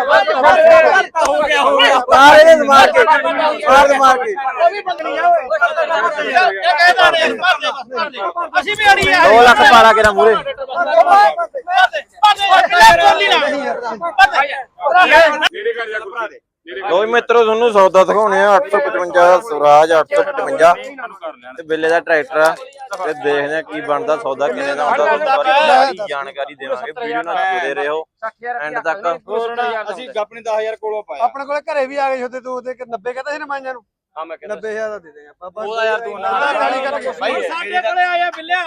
ਹੋ ਗਿਆ ਹੋ ਗਿਆ। ਮਾਰ ਇਹਦੇ ਮਾਰ ਕੇ ਮਾਰ ਦੇ ਮਾਰ ਕੇ ਉਹ ਵੀ ਬੰਦਣੀ ਆ ਓਏ। ਇਹ ਕਹਿੰਦਾ ਨੇ ਭਰ ਦੇ ਭਰ ਦੇ। ਅਸੀਂ ਵੀ ਅੜੀ ਆ। 2 ਲੱਖ ਪਾਰਾ ਕੇ ਨਾ ਮੂਰੇ ਲੋ ਮਿੱਤਰੋ ਤੁਹਾਨੂੰ ਸੌਦਾ ਦਿਖਾਉਣੇ ਆ। 855 ਸਵਰਾਜ 855 ਤੇ ਬਿੱਲੇ ਦਾ ਟਰੈਕਟਰ ਆ। ਤੇ ਦੇਖਦੇ ਆ ਕੀ ਬਣਦਾ ਸੌਦਾ ਕਿੰਨੇ ਦਾ ਹੁੰਦਾ ਤੁਹਾਨੂੰ ਸਾਰੀ ਜਾਣਕਾਰੀ ਦੇਵਾਂਗੇ ਵੀਡੀਓ ਨਾਲ ਜੁੜੇ ਰਹੋ। ਐਂਡ ਤੱਕ ਅਸੀਂ ਆਪਣੇ 10000 ਕੋਲੋਂ ਪਾਇਆ। ਆਪਣੇ ਕੋਲੇ ਘਰੇ ਵੀ ਆ ਗਏ ਛੋਤੇ ਤੂੰ ਤੇ 90 ਕਹਿੰਦਾ ਸੀ ਨਾ ਮਾਈਆਂ ਨੂੰ? ਹਾਂ ਮੈਂ 90000 ਦਾ ਦੇ ਦੇ ਆਪਾਂ ਉਹਦਾ ਯਾਰ ਤੂੰ ਨਾ ਗਾਲੀ ਕਰਕੇ ਭਾਈ ਸਾਡੇ ਕੋਲੇ ਆਇਆ ਬਿੱਲਿਆ।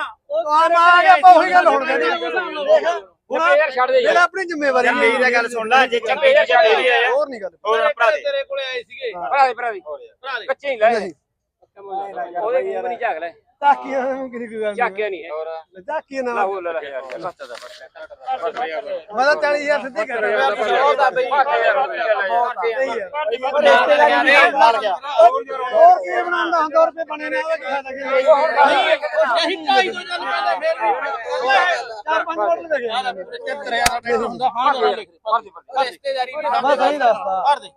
ਆ ਨਾ ਆ ਗਿਆ ਆਪਾਂ ਉਹੀ ਗੱਲ ਹੁਣ ਕਹਿੰਦੇ ਹੁਣ ਯਾਰ ਛੱਡ ਦੇ ਇਹ ਆਪਣੀ ਜ਼ਿੰਮੇਵਾਰੀ ਹੈ ਮੇਰੀ ਤਾਂ ਗੱਲ ਸੁਣ ਲੈ ਜੇ ਚੰਗੇ ਚੱਲੇ ਵੀ ਆਇਆ ਹੋਰ ਨਹੀਂ ਗੱਲ। ਹੋਰ ਭਰਾ ਦੇ। ਤੇਰੇ ਕੋਲੇ ਆਏ ਸੀਗੇ। ਭਰਾ ਦੇ ਭਰਾ ਦੇ। ਭਰਾ ਦੇ ਕੱਚੇ ਹੀ ਲੈ ਨਹੀਂ। ਉਹਦੇ ਮੂੰਹ ਨਹੀਂ ਝਾਕ ਲੈ ਚਾਕੀਆਂ ਨੂੰ ਕਿਹਦੀ ਕੋਈ ਗੱਲ ਝਾਕਿਆ ਨਹੀਂ ਹੈ। ਨਹੀਂ ਚਾਕੀਆਂ ਲਾ ਨਾ ਹੋ ਲੈ ਯਾਰ ਮੈਂ ਤਾਂ 40000 ਸਿੱਧੀ ਕਰ ਰਿਹਾ। ਉਹਦਾ ਬਈ ਹੋਰ ਕੀ ਬਣਾਉਂਦਾ? 100 ਰੁਪਏ ਬਣੇ ਨੇ ਉਹ ਕੀ ਫਾਇਦਾ ਕੀ ਅਸੀਂ ਢਾਈ ਤੋਂ ਚੱਲ ਪੈਂਦੇ ਫਿਰ ਚਾਰ ਪੰਜ ਬੋਤਲ ਦੇ ਗਏ ਹੁੰਦਾ। ਹਾਂ ਰਿਸ਼ਤੇਦਾਰੀ ਵੀ ਮੈਂ ਸਹੀ ਦੱਸਦਾ ਭਰ ਦੇ।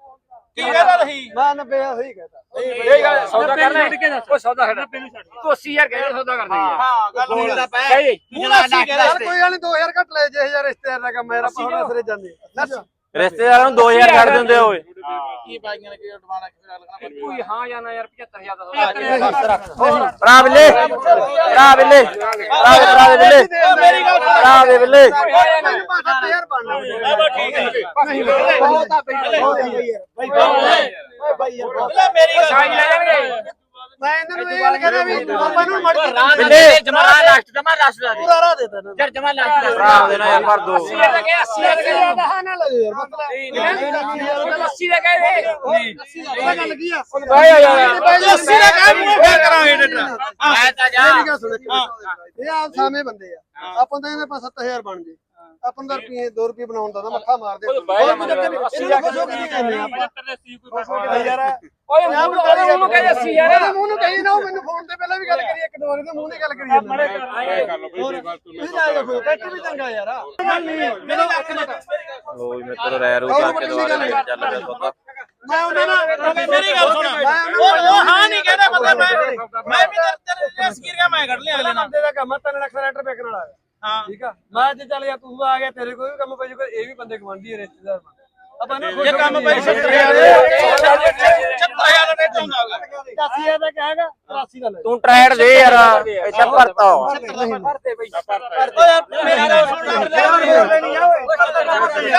ਕੀ ਕਹਿੰਦਾ ਰਹੀ ਮੈਂ 90000 ਸਹੀ ਕਹਤਾ ਇਹ ਗੱਲ ਸੌਦਾ ਕਰਨਾ ਉਹ ਸੌਦਾ ਕਰਨਾ ਤੂੰ 80000 ਕਹਿੰਦਾ ਸੌਦਾ ਕਰ ਦੇਂਗੇ ਹਾਂ ਗੱਲ ਹੋਈ ਦਾ ਪੈ ਕਹੀ ਮੂੰਹ ਨਾਲ ਸੀ ਕਹਿੰਦਾ ਯਾਰ ਕੋਈ ਗੱਲ ਨਹੀਂ 2000 ਘੱਟ ਲੈ ਜੇ 1000 ਰਿਸ਼ਤੇਦਾਰ ਦਾ ਕੰਮ ਮੇਰਾ ਪਹੁੰਚਾ ਸਿਰੇ ਜਾਂਦੇ ਰਿਸ਼ਤੇਦਾਰਾਂ ਨੂੰ 2000 ਕੱਢ ਦਿੰਦੇ ਓਏ ਕੀ ਬਾਈਆਂ ਨੇ ਕੀ ਡਵਾਣਾ ਕਿਸੇ ਨਾਲ ਲੱਗਣਾ ਕੋਈ ਹਾਂ ਜਾਣਾ ਯਾਰ 75000 ਦਾ ਭਰਾ ਬਿੱਲੇ ਭਰਾ ਬਿੱਲੇ, ਭਰਾ ਦੇ ਭਰਾ ਦੇ ਬਿੱਲੇ, ਭਰਾ ਦੇ ਬਿੱਲੇ ਬਹੁਤ ਆ ਬਈ ਬਹੁਤ ਆ ਬਈ ਯਾਰ ਓਏ ਬਾਈ ਯਾਰ ਬਹੁਤ ਆ। ਮੇਰੀ ਗੱਲ ਸਾਈ ਲੈ ਜਾਣਗੇ ਮੈਂ ਇਹਨਾਂ ਨੂੰ ਇਹ ਗੱਲ ਕਹਿੰਦਾ ਵੀ ਆਪਾਂ ਨੂੰ ਮੜ ਕੇ ਬਿੱਲੇ ਜਮਾ ਲਾਸਟ ਜਮਾ ਲਾਸਟ ਦਾ ਪੂਰਾ ਰਾਹ ਦੇ ਦੇਣਾ ਯਾਰ ਜਮਾ ਲਾਸਟ ਭਰਾ ਦੇ ਨਾ ਯਾਰ ਭਰ ਦੋ 80 ਦਾ ਗਿਆ 80 ਦਾ ਗਿਆ ਹਾਂ ਨਾ ਲੈ ਯਾਰ ਮਤਲਬ 80 ਦਾ ਗਿਆ ਨਹੀਂ ਉਹਦਾ ਗੱਲ ਕੀ ਆ ਬਾਈ ਆ ਯਾਰ ਅੱਸੀ ਦਾ ਕੰਮ ਮੂੰਹ ਫੇਰ ਕਰਾਂਗੇ ਡੇਟਾ ਮੈਂ ਤਾਂ ਜਾ। ਇਹ ਆ ਸਾਵੇਂ ਬੰਦੇ ਆ ਆਪਾਂ ਤਾਂ ਇਹਦੇ ਪਾ 7000 ਬਣ ਜੇ ਆਪਾਂ ਨੂੰ ਤਾਂ ਰੁਪਏ 2 ਰੁਪਏ ਬਣਾਉਣ ਦਾ ਤਾਂ ਮੱਥਾ ਮਾਰ ਦੇ ਬਾਈ ਹੋਰ ਕੋਈ ਚੱਕਰ ਨਹੀਂ ਅੱਸੀ ਇਹਨੂੰ ਖੁਸ਼ ਹੋ। ਕੇ ਨਹੀਂ ਕਹਿੰਦੇ ਆਪਾਂ ਯਾਰ ਓਏ ਮੂੰਹ ਮੂੰਹ ਕਹਿੰਦੇ 80 ਯਾਰ ਮੂੰਹ ਨੂੰ ਕਹੀ ਨਾ ਉਹ ਮੈਨੂੰ ਫੋਨ ਤੇ ਪਹਿਲਾਂ ਵੀ ਗੱਲ ਕਰੀ ਇੱਕ ਦੋ ਵਾਰੀ ਤੇ ਮੂੰਹ ਨੇ ਗੱਲ ਕਰੀ ਜਾਂਦਾ ਟਰੈਕਟਰ ਵੀ ਚੰਗਾ ਯਾਰ। ਦਾ। ਲੋ ਜੀ ਮਿੱਤਰ ਰੈ ਰੂ ਕਰਕੇ ਦੁਬਾਰਾ ਚੱਲ ਰਿਹਾ ਸੌਦਾ। ਮੈਂ ਉਹਨਾਂ ਨਾਲ ਮੇਰੀ ਗੱਲ ਸੁਣ। ਉਹ ਉਹ ਹਾਂ ਨਹੀਂ ਕਹਿੰਦਾ ਮਤਲਬ ਮੈਂ ਮੈਂ ਵੀ ਤੇਰੇ ਤੇਰੇ ਸਕੀਰੀਆਂ ਮੈਂ ਕੱਢ ਲਿਆ ਅਗਲੇ ਨਾਲ। ਬੰਦੇ ਦਾ ਕੰਮ ਆ 3 ਲੱਖ ਦਾ ਟਰੈਕਟਰ ਵੇਚਣ ਵਾਲਾ। ਹੈ ਠੀਕ ਆ ਮੈਂ ਜੇ ਚੱਲ ਯਾ ਤੂੰ ਆ ਗਿਆ ਤੇਰੇ ਕੋਈ ਵੀ ਕੰਮ ਪੈ ਜੂਗਾ ਇਹ ਵੀ ਬੰਦੇ ਗਵਾਂਢੀ ਹੈ ਰਿਸ਼ਤੇਦਾਰ ਆਪਾਂ ਨੂੰ ਇਹ ਕੰਮ ਪਈ 70000 70000 ਦਾ ਰੇਟ ਹੁੰਦਾ ਹੋਗਾ 80000 ਦਾ ਕਹੇਗਾ 83 ਦਾ ਲੈ ਤੂੰ ਟਰੈਡ ਦੇ ਯਾਰ ਇੱਥੇ ਭਰਤਾ ਭਰਦੇ ਬਈ ਯਾਰ ਮੇਰੀ ਗੱਲ ਸੁਣ ਲੈ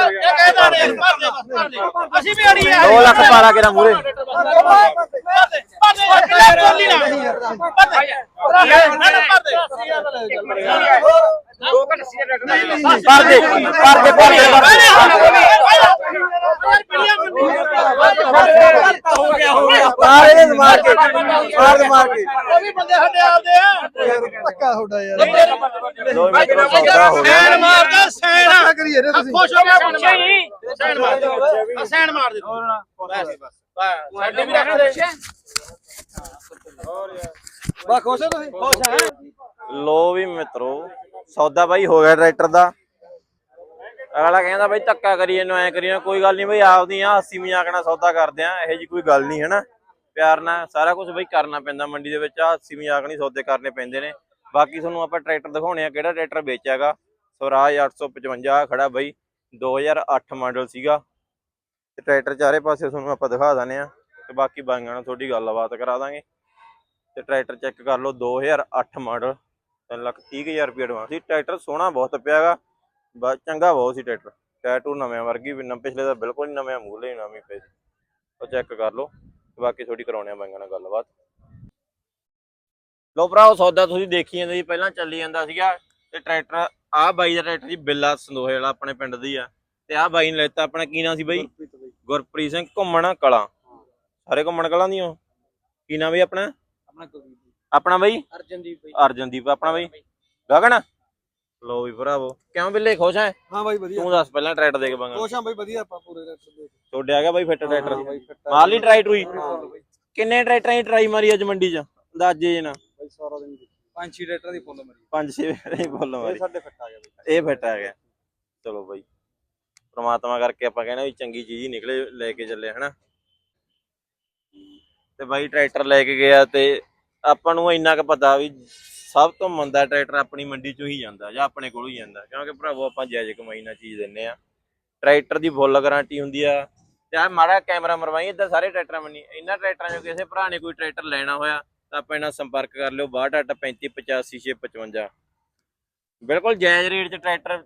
ਇਹ ਕਹਿੰਦਾ ਨੇ ਭਰ ਦੇ ਭਰ ਦੇ ਅਸੀਂ ਵੀ ਅੜੀ ਆ 2 ਲੱਖ ਪਾਰਾ ਕੇ ਨਾ ਮੂਰੇ ਬੋਲੀ ਨਾ ਦੇ ਘੰਟੇ ਸੀ ਰੱਖਣਾ ਭਰ ਦੇ ਭਰ ਦੇ ਭਰ ਦੇ ਹੋ ਗਿਆ ਹੋ ਗਿਆ ਮਾਰ ਇਹਦੇ ਮਾਰ ਕੇ ਮਾਰ ਦੇ। ਮਾਰ ਕੇ ਉਹ ਵੀ ਬੰਦੇ ਸਾਡੇ ਆਪਦੇ ਆ ਧੱਕਾ ਤੁਹਾਡਾ ਯਾਰ ਸੈਨ ਮਾਰਦਾ ਸੈਨ ਧੱਕਾ ਕਰੀਏ ਰੇ ਤੁਸੀਂ ਖੁਸ਼ ਹੋ ਗਿਆ ਹੀ ਨਹੀਂ ਸੈਨ ਮਾਰ ਦੇ। ਸੈਨ ਮਾਰ ਦੇ ਬਸ ਬਸ। ਸਾਡੇ ਵੀ ਰੱਖ ਦੇ। ਬਾ ਖੁਸ਼ ਹੋ ਤੁਸੀਂ? ਖੁਸ਼ ਹੈ? ਲੋ ਵੀ ਮਿੱਤਰੋ ਸੌਦਾ ਬਾਈ ਹੋ ਗਿਆ ਟਰੈਕਟਰ ਦਾ। ਅਗਲਾ ਕਹਿੰਦਾ ਬਾਈ ਧੱਕਾ ਕਰੀਏ ਨੂੰ ਐ ਕਰੀਏ ਕੋਈ ਗੱਲ ਨਹੀਂ ਬਈ ਆਪਦੀਆਂ ਹਾਸੀ ਮਜ਼ਾਕ ਨਾਲ ਸੌਦਾ ਕਰਦੇ ਆ ਇਹੋ ਜੀ ਕੋਈ ਗੱਲ ਨਹੀਂ ਹੈ ਨਾ ਪਿਆਰ ਨਾਲ ਸਾਰਾ ਕੁਝ ਬਈ ਕਰਨਾ ਪੈਂਦਾ ਮੰਡੀ ਦੇ ਵਿੱਚ ਹਾਸੀ ਮਜ਼ਾਕ ਨਹੀਂ ਸੌਦੇ ਕਰਨੇ ਪੈਂਦੇ ਨੇ। ਬਾਕੀ ਤੁਹਾਨੂੰ ਆਪਾਂ ਟਰੈਕਟਰ ਦਿਖਾਉਣੇ ਆ ਕਿਹੜਾ ਟਰੈਕਟਰ ਵੇਚਿਆਗਾ। ਸਵਰਾਜ 855 ਖੜਾ ਬਈ 2008 ਮਾਡਲ ਸੀਗਾ। ਤੇ ਟਰੈਕਟਰ ਚਾਰੇ ਪਾਸੇ ਤੁਹਾਨੂੰ ਆਪਾਂ ਦਿਖਾ ਦਾਨੇ ਆ। ਤੇ ਬਾਕੀ ਬਾਈਆਂ ਨਾਲ ਤੁਹਾਡੀ ਗੱਲਬਾਤ ਕਰਾ ਦਾਂਗੇ। ਤੇ ਟਰੈਕਟਰ ਚੈੱਕ ਕਰ ਲਓ 2008 ਮਾਡਲ 3 ਲੱਖ 30000 ਰੁਪਏ ਐਡਵਾਂਸ ਸੀ। ਟਰੈਕਟਰ ਸੋਹਣਾ ਬਹੁਤ ਪਿਆਗਾ ਚੰਗਾ ਬਹੁਤ ਸੀ ਟਰੈਕਟਰ। ਟੈਟੂ ਨਵੇਂ ਵਰਗੀ ਵੀ ਨਾ ਪਿਛਲੇ ਦਾ ਬਿਲਕੁਲ ਨਵੇਂ ਮੂਲੇ ਹੀ ਨਵੀਂ ਸੀ। ਉਹ ਚੈੱਕ ਕਰ ਲਓ ਬਾਕੀ ਥੋੜੀ ਕਰਾਉਣੇ ਆ ਬਾਈਆਂ ਨਾਲ ਗੱਲਬਾਤ। ਲੋ ਭਰਾਓ ਸੌਦਾ ਤੁਸੀਂ ਦੇਖੀ ਜਾਂਦੇ ਜੀ ਪਹਿਲਾਂ ਚੱਲੀ ਜਾਂਦਾ ਸੀਗਾ। ਤੇ ਟਰੈਕਟਰ ਆਹ ਬਾਈ ਦਾ ਟਰੈਕਟਰ ਜੀ ਬਿੱਲਾ ਸੰਦੋਹੇ ਵਾਲਾ ਆਪਣੇ ਪਿੰਡ ਦੀ ਆ। ਤੇ ਆਹ ਬਾਈ ਨੇ ਲੈਤਾ ਆਪਣਾ ਕੀ ਨਾਂ ਸੀ ਬਾਈ। ਗੁਰਪ੍ਰੀਤ ਸਿੰਘ ਘੁੰਮਣ ਕਲਾਂ। ਸਾਰੇ ਘੁੰਮਣ ਕਲਾਂ ਦੀ ਹੋ ਕੀ ਨਾਂ ਬਈ ਆਪਣਾ? ਆਪਣਾ ਕੁਲਦੀਪ ਆਪਣਾ ਬਾਈ? ਅਰਜਨਦੀਪ ਬਈ। ਅਰਜਨਦੀਪ ਆਪਣਾ ਬਾਈ? ਗਗਨ? ਲੋ ਵੀ ਭਰਾਵੋ। ਕਿਉਂ ਬਿੱਲੇ ਖੁਸ਼ ਹੈ? ਹਾਂ ਬਾਈ ਵਧੀਆ। ਤੂੰ ਦੱਸ ਪਹਿਲਾਂ ਟਰੈਕਟਰ ਦੇ ਕੇ ਬੰਗਾ ਖੁਸ਼ ਹਾਂ ਬਾਈ ਵਧੀਆ ਆਪਾਂ ਪੂਰੇ ਰੈਸਟ ਦੇ ਆ ਗਿਆ ਬਾਈ ਫਿੱਟ ਟਰੈਕਟਰ। ਬਾਈ ਫਿੱਟ ਆ। ਮਾਰ ਲਈ ਟਰਾਈ ਟਰੂਈ? ਹਾਂ ਬਾਈ। ਕਿੰਨੇ ਟਰੈਕਟਰਾਂ ਦੀ ਟਰਾਈ ਮਾਰੀ ਅੱਜ ਮੰਡੀ 'ਚ? ਅੰਦਾਜ਼ੇ ਜੇ ਨਾ ਬਾਈ ਸਾਰਾ ਦਿਨ ਪੰਜ ਛੇ ਲੀਟਰ ਦੀ ਫੁੱਲ ਮਰੀ। ਪੰਜ ਛੇ ਨਹੀਂ ਬੋਲ ਇਹ ਮਾਰੀ। ਸਾਡੇ ਫਿੱਟ ਆ ਗਿਆ ਬਾਈ। ਇਹ ਫਿੱਟ ਆ ਗਿਆ। ਚਲੋ ਬਾਈ। ਪ੍ਰਮਾਤਮਾ ਕਰਕੇ ਆਪਾਂ ਕਹਿੰਦੇ ਵੀ ਚੰਗੀ ਚੀਜ਼ ਹੀ ਨਿਕਲੇ ਲੈ ਕੇ ਚੱਲੇ ਹਨਾ? ਤੇ ਬਾਈ ਟਰੈਕਟਰ ਲੈ ਕੇ ਗਿਆ ਤੇ ਆਪਾਂ ਨੂੰ ਇੰਨਾ ਕੁ ਪਤਾ ਵੀ ਸਭ ਤੋਂ ਮੰਦਾ ਟਰੈਕਟਰ ਆਪਣੀ ਮੰਡੀ ਚੋਂ ਹੀ ਜਾਂਦਾ ਜਾਂ ਆਪਣੇ ਕੋਲੋਂ ਹੀ ਜਾਂਦਾ। ਕਿਉਂਕਿ ਭਰਾਵੋ ਆਪਾਂ ਜਾਇਜ਼ ਕਮਾਈ ਨਾਲ ਚੀਜ਼ ਦਿੰਨੇ ਆ ਟਰੈਕਟਰ ਦੀ ਫੁੱਲ ਗਾਰੰਟੀ ਹੁੰਦੀ ਆ। ਤੇ ਆ ਮਾੜਾ ਕੈਮਰਾ ਮਰਵਾਈ ਇੱਧਰ ਸਾਰੇ ਟਰੈਕਟਰਾਂ ਮੰਨੀ ਇਹਨਾਂ ਟਰੈਕਟਰਾਂ ਚੋਂ ਕਿਸੇ ਭਰਾ ਨੇ ਕੋਈ ਟਰੈਕਟਰ ਲੈਣਾ ਹੋਇਆ ਤਾਂ ਆਪਾਂ ਇਹਨਾਂ ਸੰਪਰਕ ਕਰ ਲਿਓ। 6235 85 655 ਬਿਲਕੁਲ ਜਾਇਜ਼ ਰੇਟ 'ਚ ਟਰੈਕਟਰ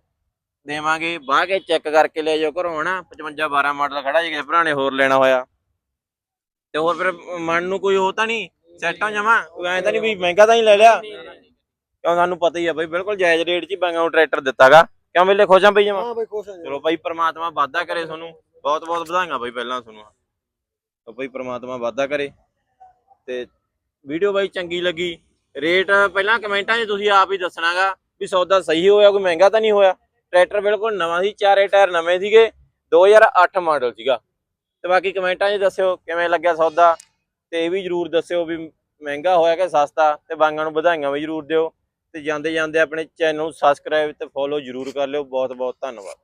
ਦੇਵਾਂਗੇ। ਬਾਹ ਕੇ ਚੈੱਕ ਕਰਕੇ ਲੈ ਜਾਓ ਘਰੋਂ, ਹਨਾ? 55 12 ਮਾਡਲ ਖੜਾ ਜੇ ਕਿਸੇ ਭਰਾ ਨੇ ਹੋਰ ਲੈਣਾ ਹੋਇਆ। ਤੇ ਹੋਰ ਫਿਰ ਮਨ ਨੂੰ ਕੋਈ ਉਹ ਤਾਂ ਨਹੀਂ ਸੈੱਟਾਂ ਜਮਾ ਕੋਈ ਐਂ ਤਾਂ ਨਹੀਂ ਵੀ ਮਹਿੰਗਾ ਤਾਂ ਹੀ ਲੈ ਲਿਆ। ਕਿਉਂ ਸਾਨੂੰ ਪਤਾ ਹੀ ਆ ਬਈ ਬਿਲਕੁਲ ਜਾਇਜ਼ ਰੇਟ 'ਚ ਹੀ ਬਾਂਗਾ ਨੂੰ ਟਰੈਕਟਰ ਦਿੱਤਾਗਾ। ਕਿਉਂ ਮੇਲੇ ਖੁਸ਼ ਆ ਬਈ ਜਮਾ? ਹਾਂ ਬਈ ਖੁਸ਼। ਚਲੋ ਭਾਈ ਪ੍ਰਮਾਤਮਾ ਵਾਧਾ ਕਰੇ ਤੁਹਾਨੂੰ ਬਹੁਤ ਬਹੁਤ ਵਧਾਈਆਂ ਬਾਈ ਪਹਿਲਾਂ ਤੁਹਾਨੂੰ। ਤਾਂ ਭਾਈ ਪ੍ਰਮਾਤਮਾ ਵਾਧਾ ਕਰੇ। ਤੇ ਵੀਡੀਓ ਬਾਈ ਚੰਗੀ ਲੱਗੀ। ਰੇਟ ਪਹਿਲਾਂ ਕਮੈਂਟਾਂ 'ਚ ਤੁਸੀਂ ਆਪ ਹੀ ਦੱਸਣਾਗਾ ਵੀ ਸੌਦਾ ਸਹੀ ਹੋਇਆ ਕੋਈ ਮਹਿੰਗਾ ਤਾਂ ਨਹੀਂ ਹੋਇਆ। ਟਰੈਕਟਰ ਬਿਲਕੁਲ ਨਵਾਂ ਸੀ ਚਾਰੇ ਟਾਇਰ ਨਵੇਂ ਸੀਗੇ। 2008 ਮਾਡਲ ਸੀਗਾ। ਤੇ ਬਾਕੀ ਕਮੈਂਟਾਂ 'ਚ ਦੱਸਿਓ ਕਿਵੇਂ ਲੱਗਿਆ ਸੌਦਾ ਤੇ ਇਹ ਵੀ ਜਰੂਰ ਦੱਸਿਓ ਵੀ ਮਹਿੰਗਾ ਹੋਇਆ ਕਿ ਸਸਤਾ ਤੇ ਬਾਂਗਾਂ ਨੂੰ ਵਧਾਈਆਂ ਵੀ ਜਰੂਰ ਦਿਓ ਤੇ ਜਾਂਦੇ ਜਾਂਦੇ ਆਪਣੇ ਚੈਨਲ ਨੂੰ ਸਬਸਕ੍ਰਾਈਬ ਤੇ ਫੋਲੋ ਜਰੂਰ ਕਰ ਲਿਓ। ਬਹੁਤ ਬਹੁਤ ਧੰਨਵਾਦ।